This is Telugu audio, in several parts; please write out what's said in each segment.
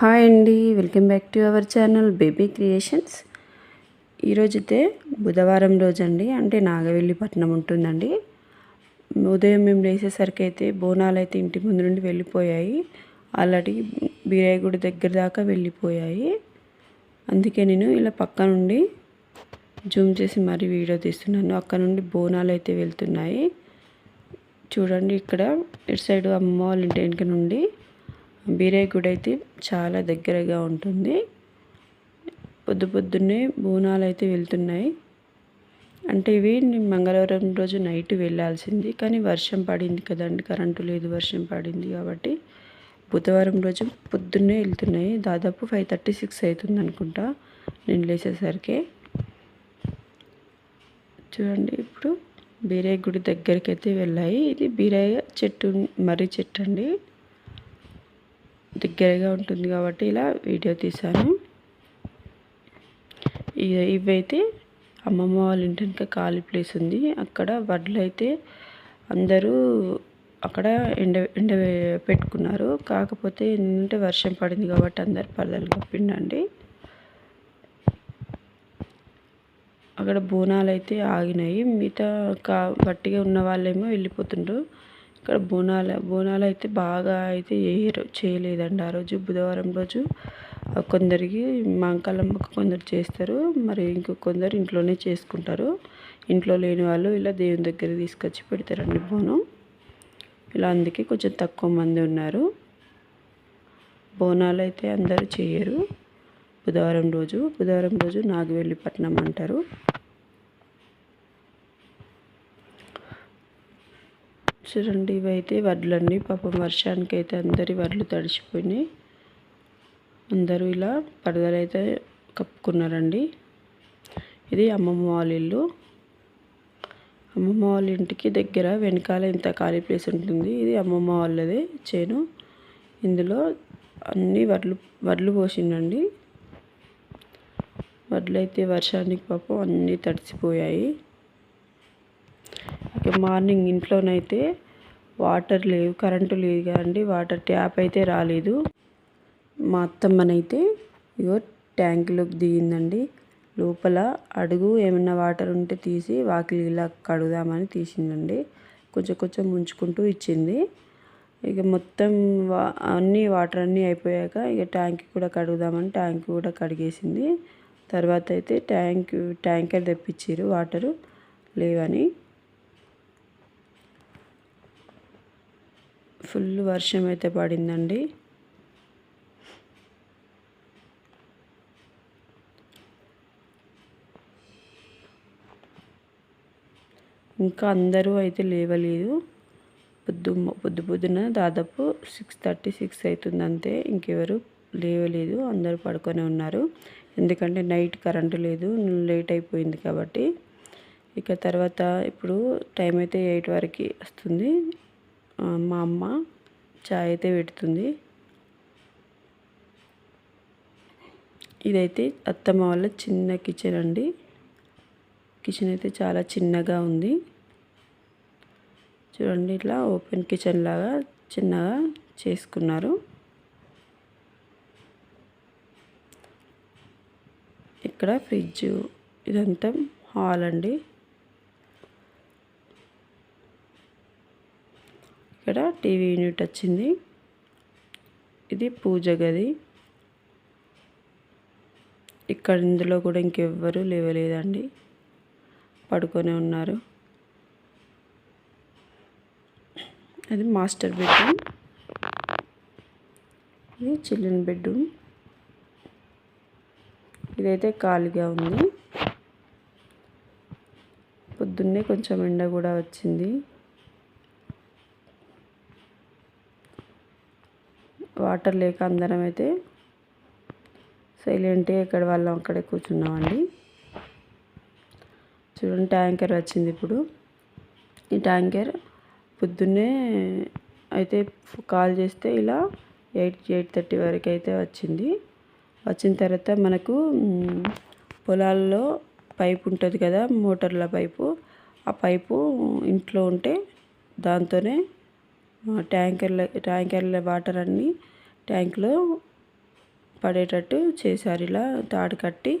హాయ్ అండి. Welcome back to our channel baby creations. ఈరోజైతే బుధవారం రోజు అండి అంటే నాగవెల్లిపట్నం ఉంటుందండి. ఉదయం మేము లేచేసరికి అయితే బోనాలు అయితే ఇంటి ముందు నుండి వెళ్ళిపోయాయి. ఆల్రెడీ బీరాయగుడి దగ్గర దాకా వెళ్ళిపోయాయి. అందుకే నేను ఇలా పక్క నుండి జూమ్ చేసి మరీ వీడియో తీస్తున్నాను. అక్కడ నుండి బోనాలు అయితే వెళ్తున్నాయి. చూడండి ఇక్కడ ఇటు సైడ్ అమ్మ వాళ్ళ ఇంటి నుండి బీరే గుడి అయితే చాలా దగ్గరగా ఉంటుంది. పొద్దు పొద్దున్నే బోనాలు అయితే వెళ్తున్నాయి. అంటే ఇవి నేను మంగళవారం రోజు నైట్ వెళ్ళాల్సింది కానీ వర్షం పడింది కదండి కరెంటు లేదు వర్షం పడింది కాబట్టి బుధవారం రోజు పొద్దున్నే వెళ్తున్నాయి. దాదాపు ఫైవ్ థర్టీ సిక్స్ అవుతుంది అనుకుంటా నేను లేచేసరికి. చూడండి ఇప్పుడు బీరయ్య గుడి దగ్గరికి అయితే వెళ్ళాయి. ఇది బీరాయి చెట్టు మర్రి చెట్టు అండి. దగ్గరగా ఉంటుంది కాబట్టి ఇలా వీడియో తీశాను. ఇవైతే అమ్మమ్మ వాళ్ళ ఇంటి వెనుక ఖాళీ ప్లేస్ ఉంది. అక్కడ వడ్లు అయితే అందరూ అక్కడ ఎండ ఎండ పెట్టుకున్నారు. కాకపోతే ఏంటంటే వర్షం పడింది కాబట్టి అందరు పరదలు కప్పిండండి అక్కడ బోనాలు అయితే ఆగినాయి. మిగతా కా గట్టిగా ఉన్న వాళ్ళేమో వెళ్ళిపోతుండ్రు. ఇక్కడ బోనాల బోనాలు అయితే బాగా అయితే చేయరు చేయలేదండి. ఆ రోజు బుధవారం రోజు కొందరికి మంకాలమ్మకు కొందరు చేస్తారు మరి ఇంకో కొందరు ఇంట్లోనే చేసుకుంటారు. ఇంట్లో లేని వాళ్ళు ఇలా దేవుని దగ్గర తీసుకొచ్చి పెడతారండి బోనం. ఇలా అందుకే కొంచెం తక్కువ మంది ఉన్నారు. బోనాలు అయితే అందరూ చేయరు. బుధవారం రోజు బుధవారం రోజు నాగవెల్లిపట్నం అంటారు. చూడండి ఇవైతే వడ్లన్నీ పాపం వర్షానికి అయితే అందరి వడ్లు తడిచిపోయినాయి. అందరూ ఇలా పరదలు అయితే కప్పుకున్నారండి. ఇది అమ్మమ్మ వాళ్ళ ఇల్లు. అమ్మమ్మ వాళ్ళ ఇంటికి దగ్గర వెనకాల ఇంత ఖాళీ ప్లేస్ ఉంటుంది. ఇది అమ్మమ్మ వాళ్ళదే చేను. ఇందులో అన్ని వడ్లు వడ్లు పోసిండండి. వడ్లు అయితే వర్షానికి పాపం అన్నీ తడిసిపోయాయి. మార్నింగ్ ఇంట్లోనైతే వాటర్ లేవు కరెంటు లేదు కదండి. వాటర్ ట్యాప్ అయితే రాలేదు. మా అత్తమ్మనైతే ఇగో ట్యాంకులోకి దిగిందండి. లోపల అడుగు ఏమైనా వాటర్ ఉంటే తీసి వాకిలి ఇలా కడుగుదామని తీసిందండి. కొంచెం కొంచెం ముంచుకుంటూ ఇచ్చింది. ఇక మొత్తం అన్నీ వాటర్ అన్నీ అయిపోయాక ఇక ట్యాంక్ కూడా కడుగుదామని ట్యాంక్ కూడా కడిగేసింది. తర్వాత అయితే ట్యాంక్ ట్యాంకర్ తెప్పించారు వాటరు. లేవని ఫుల్ వర్షం అయితే పడిందండి. ఇంకా అందరూ అయితే లేవలేదు. పొద్దు పొద్దు పొద్దున దాదాపు సిక్స్ థర్టీ సిక్స్ అవుతుంది అంతే. ఇంకెవరు లేవలేదు. అందరూ పడుకొని ఉన్నారు. ఎందుకంటే నైట్ కరెంటు లేదు. లేట్ అయిపోయింది కాబట్టి. ఇక తర్వాత ఇప్పుడు టైం అయితే ఎయిట్ వరకు వస్తుంది. మా అమ్మ చాయ్ అయితే పెడుతుంది. ఇదైతే అత్తమ్మ వాళ్ళ చిన్న కిచెన్ అండి. కిచెన్ అయితే చాలా చిన్నగా ఉంది. చూడండి ఇట్లా ఓపెన్ కిచెన్ లాగా చిన్నగా చేసుకున్నారు. ఇక్కడ ఫ్రిడ్జ్ ఇదంతా హాల్ అండి. ఇక్కడ టీవీ యూనిట్ వచ్చింది. ఇది పూజ గది. ఇక్కడ ఇందులో కూడా ఇంకెవ్వరూ లేవలేదండి. పడుకొని ఉన్నారు. అది మాస్టర్ బెడ్రూమ్. ఇది చిల్డ్రన్ బెడ్రూమ్. ఇదైతే ఖాళీగా ఉంది. పొద్దున్నే కొంచెం ఎండ కూడా వచ్చింది. వాటర్ లేక అందరం అయితే సైలెంట్గా ఇక్కడ వాళ్ళం అక్కడే కూర్చున్నామండి. చూడండి ట్యాంకర్ వచ్చింది ఇప్పుడు. ఈ ట్యాంకర్ పొద్దున్నే అయితే కాల్ చేస్తే ఇలా ఎయిట్ ఎయిట్ థర్టీ వరకు అయితే వచ్చింది. వచ్చిన తర్వాత మనకు పొలాల్లో పైపు ఉంటుంది కదా మోటార్ల పైపు. ఆ పైపు ఇంట్లో ఉంటే దాంతోనే ట్యాంకర్ల ట్యాంకర్ల వాటర్ అన్నీ ట్యాంక్లో పడేటట్టు చేశారు. ఇలా తాడు కట్టి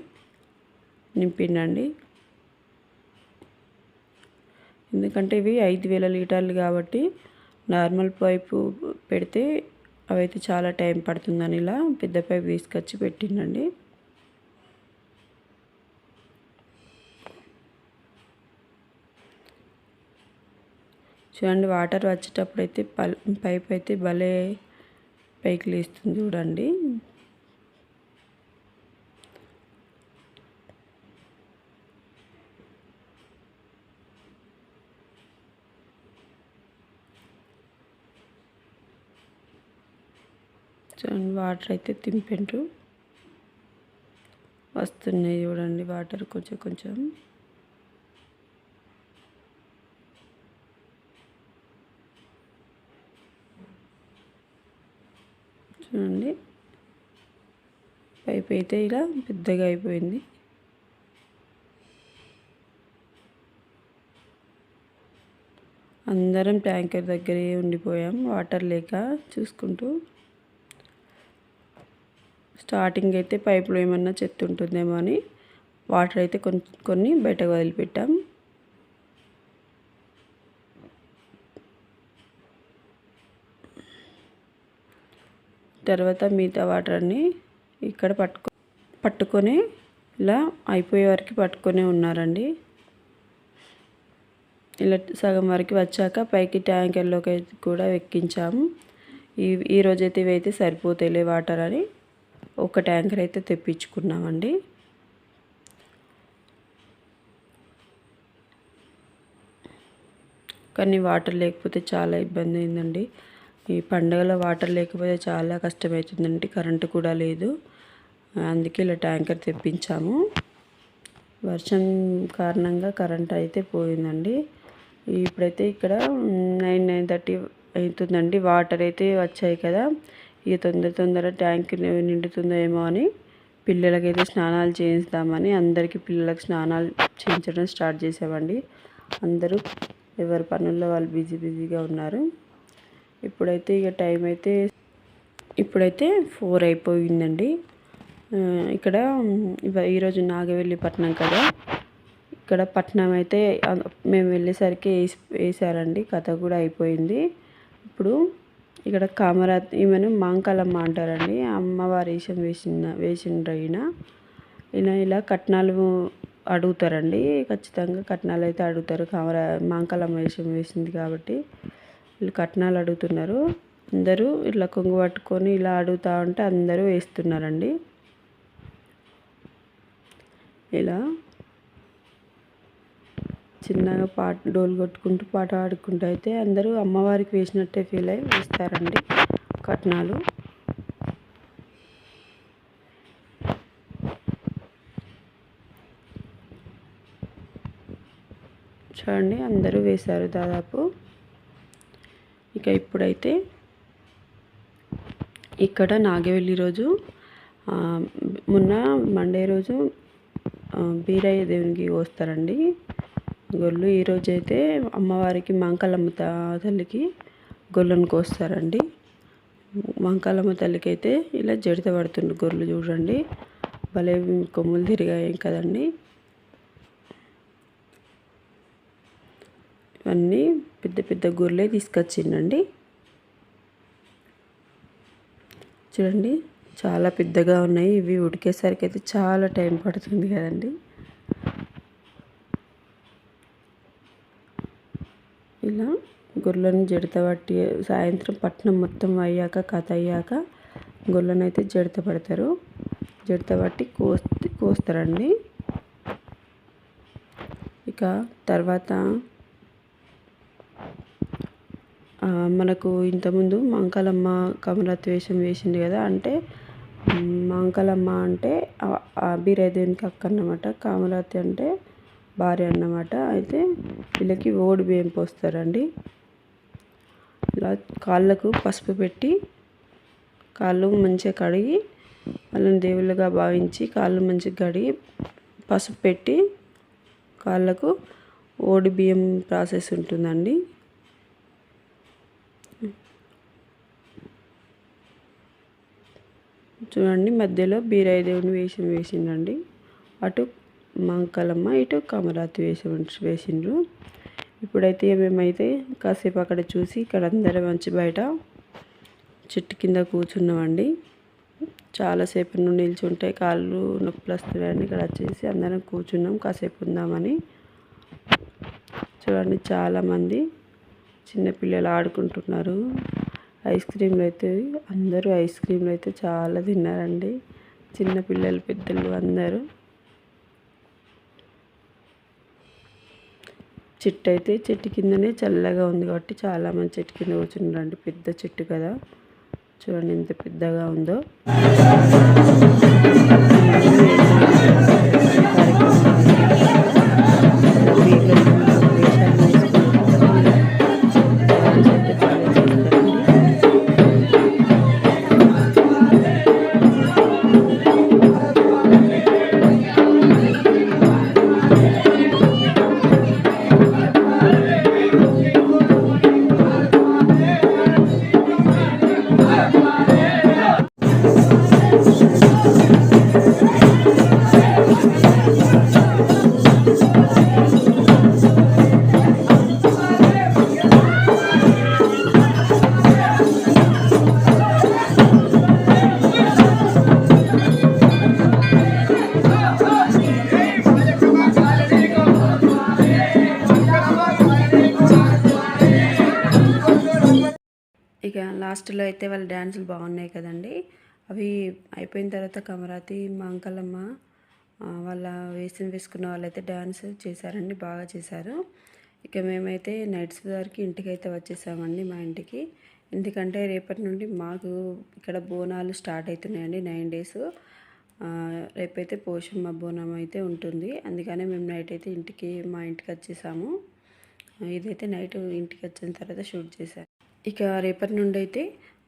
నింపిండండి ఎందుకంటే ఇవి ఐదు వేల లీటర్లు కాబట్టి నార్మల్ పైపు పెడితే అవైతే చాలా టైం పడుతుందని ఇలా పెద్ద పైపు తీసుకొచ్చి పెట్టిండండి. చూడండి వాటర్ వచ్చేటప్పుడు అయితే పైప్ అయితే భలే పైకి లేస్తుంది చూడండి. చూడండి వాటర్ అయితే తింపిండ్రు. వస్తున్నాయి చూడండి వాటర్ కొంచెం కొంచెం. చూడండి. పైప్ అయితే ఇలా పెద్దగా అయిపోయింది. అందరం ట్యాంకర్ దగ్గరే ఉండిపోయాం వాటర్ లేక చూసుకుంటూ. స్టార్టింగ్ అయితే పైపులో ఏమన్నా చెత్త ఉంటుందేమో అని వాటర్ అయితే కొన్ని కొన్ని బయటకు వదిలిపెట్టాం. తర్వాత మిగతా వాటర్ అన్నీ ఇక్కడ పట్టుకో పట్టుకొని ఇలా అయిపోయే వరకు పట్టుకొని ఉన్నారండి. ఇలా సగం వరకు వచ్చాక పైకి ట్యాంకర్లోకి కూడా ఎక్కించాము. ఈ ఈరోజైతే ఇవైతే సరిపోతాయిలే వాటర్ అని ఒక ట్యాంకర్ అయితే తెప్పించుకున్నామండి. కానీ వాటర్ లేకపోతే చాలా ఇబ్బంది అయిందండి. ఈ పండగలో వాటర్ లేకపోతే చాలా కష్టమవుతుందండి కరెంటు కూడా లేదు. అందుకే ఇలా ట్యాంకర్ తెప్పించాము. వర్షం కారణంగా కరెంట్ అయితే పోయిందండి. ఇప్పుడైతే ఇక్కడ నైన్ నైన్ థర్టీ అవుతుందండి. వాటర్ అయితే వచ్చాయి కదా. ఇక తొందర తొందర ట్యాంక్ నిండుతుందో ఏమో అని పిల్లలకైతే స్నానాలు చేయిస్తామని అందరికీ పిల్లలకు స్నానాలు చేయించడం స్టార్ట్ చేసామండి అందరూ ఎవరి పనుల్లో వాళ్ళు బిజీ బిజీగా ఉన్నారు. ఇప్పుడైతే ఇక టైం అయితే ఇప్పుడైతే ఫోర్ అయిపోయిందండి. ఇక్కడ ఈరోజు నాగవెల్లి పట్నం కదా. ఇక్కడ పట్నం అయితే మేము వెళ్ళేసరికి వేసి వేసారండి. కథ కూడా అయిపోయింది. ఇప్పుడు ఇక్కడ కామరా ఈమెను మాంకాలమ్మ అంటారండి. అమ్మవారి వేషం వేసిన వేసిండ్రు ఈయన. ఈయన ఇలా కట్నాలు అడుగుతారండి. ఖచ్చితంగా కట్నాలు అయితే అడుగుతారు. కామరా మాంకాలమ్మ వేషం వేసింది కాబట్టి. వీళ్ళు కట్నాలు అడుగుతున్నారు. అందరూ ఇట్లా కొంగు పట్టుకొని ఇలా అడుగుతూ ఉంటే అందరూ వేస్తున్నారండి. ఇలా చిన్నగా పాట డోలు కొట్టుకుంటూ పాట ఆడుకుంటూ అయితే అందరూ అమ్మవారికి వేసినట్టే ఫీల్ అయ్యి వేస్తారండి కట్నాలు. చూడండి అందరూ వేశారు దాదాపు. ఇక ఇప్పుడైతే ఇక్కడ నాగవెల్లి రోజు మొన్న మండే రోజు బీరయ్య దేవునికి వస్తారండి. గొల్లు ఈరోజు అయితే అమ్మవారికి మంకలమ్మ తల్లికి గొల్లను కోస్తారండి. మంకాలమ్మ తల్లికి అయితే ఇలా జడిత పడుతుంది గొర్రెలు చూడండి. భలే కొమ్ములు తిరిగాయి కదండి. ఇవన్నీ పెద్ద పెద్ద గొర్రెలే తీసుకొచ్చిండండి. చూడండి చాలా పెద్దగా ఉన్నాయి. ఇవి ఉడికేసరికి అయితే చాలా టైం పడుతుంది కదండి. ఇలా గొర్రెలను జడత పట్టి సాయంత్రం పట్నం మొత్తం అయ్యాక కథ అయ్యాక గొర్రెలను అయితే జడత పడతారు. జడత పట్టి కోస్త కోస్తారండి. ఇక తర్వాత మనకు ఇంతకుముందు మంకాలమ్మ కమలత్వేషం వేసింది కదా అంటే మంకలమ్మ అంటే బీరాదేవునికి అక్క అన్నమాట కామరాతి అంటే భార్య అన్నమాట. అయితే వీళ్ళకి ఓడి బియ్యం పోస్తారండి. ఇలా కాళ్ళకు పసుపు పెట్టి కాళ్ళు మంచిగా కడిగి వాళ్ళని దేవుళ్ళుగా భావించి కాళ్ళు మంచిగా కడిగి పసుపు పెట్టి కాళ్ళకు ఓడి బియ్యం ప్రాసెస్ ఉంటుందండి. చూడండి మధ్యలో బీరాయి దేవుని వేషం వేసిండండి. అటు మంకలమ్మ ఇటు కమరాతి వేషం వేసిండ్రు. ఇప్పుడైతే మేమైతే కాసేపు అక్కడ చూసి ఇక్కడ అందరం మంచి బయట చెట్టు కింద కూర్చున్నామండి. చాలాసేపు నుండి నిల్చుంటే కాళ్ళు నొప్పులు వస్తున్నాయని ఇక్కడ వచ్చేసి అందరం కూర్చున్నాం. కాసేపు ఉందామని. చూడండి చాలామంది చిన్నపిల్లలు ఆడుకుంటున్నారు. ఐస్ క్రీమ్లు అయితే అందరూ ఐస్ క్రీమ్లు అయితే చాలా తిన్నారండి. చిన్నపిల్లలు పెద్దలు అందరూ. చెట్టు అయితే చెట్టు కిందనే చల్లగా ఉంది కాబట్టి చాలామంది చెట్టు కింద కూర్చున్నారండి. పెద్ద చెట్టు కదా. చూడండి ఎంత పెద్దగా ఉందో. లాస్ట్లో అయితే వాళ్ళ డ్యాన్సులు బాగున్నాయి కదండి. అవి అయిపోయిన తర్వాత కమరాతి మా అంకలమ్మ వాళ్ళ వేసిన వేసుకున్న వాళ్ళైతే డ్యాన్స్ చేశారండి బాగా చేశారు. ఇక మేమైతే నైట్స్ వరకు ఇంటికి అయితే వచ్చేసామండి మా ఇంటికి. ఎందుకంటే రేపటి నుండి మాకు ఇక్కడ బోనాలు స్టార్ట్ అవుతున్నాయండి నైన్ డేస్. రేపైతే పోషమ్మ బోనం అయితే ఉంటుంది. అందుకనే మేము నైట్ అయితే ఇంటికి మా ఇంటికి వచ్చేసాము. ఇదైతే నైట్ ఇంటికి వచ్చిన తర్వాత షూట్ చేశాను ఇక రేపటి నుండి అయితే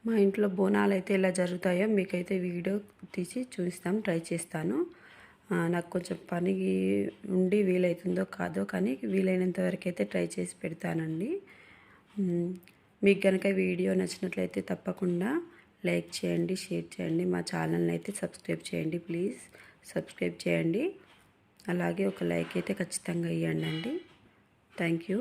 మా ఇంట్లో బోనాలు అయితే ఎలా జరుగుతాయో మీకైతే వీడియో తీసి చూపిస్తాం ట్రై చేస్తాను. నాకు కొంచెం పని ఉండి వీలవుతుందో కాదో కానీ వీలైనంత వరకు అయితే ట్రై చేసి పెడతానండి. మీకు కనుక వీడియో నచ్చినట్లయితే తప్పకుండా లైక్ చేయండి షేర్ చేయండి మా ఛానల్ని అయితే సబ్స్క్రైబ్ చేయండి ప్లీజ్. సబ్స్క్రైబ్ చేయండి. అలాగే ఒక లైక్ అయితే ఖచ్చితంగా ఇవ్వండి అండి థ్యాంక్ యూ.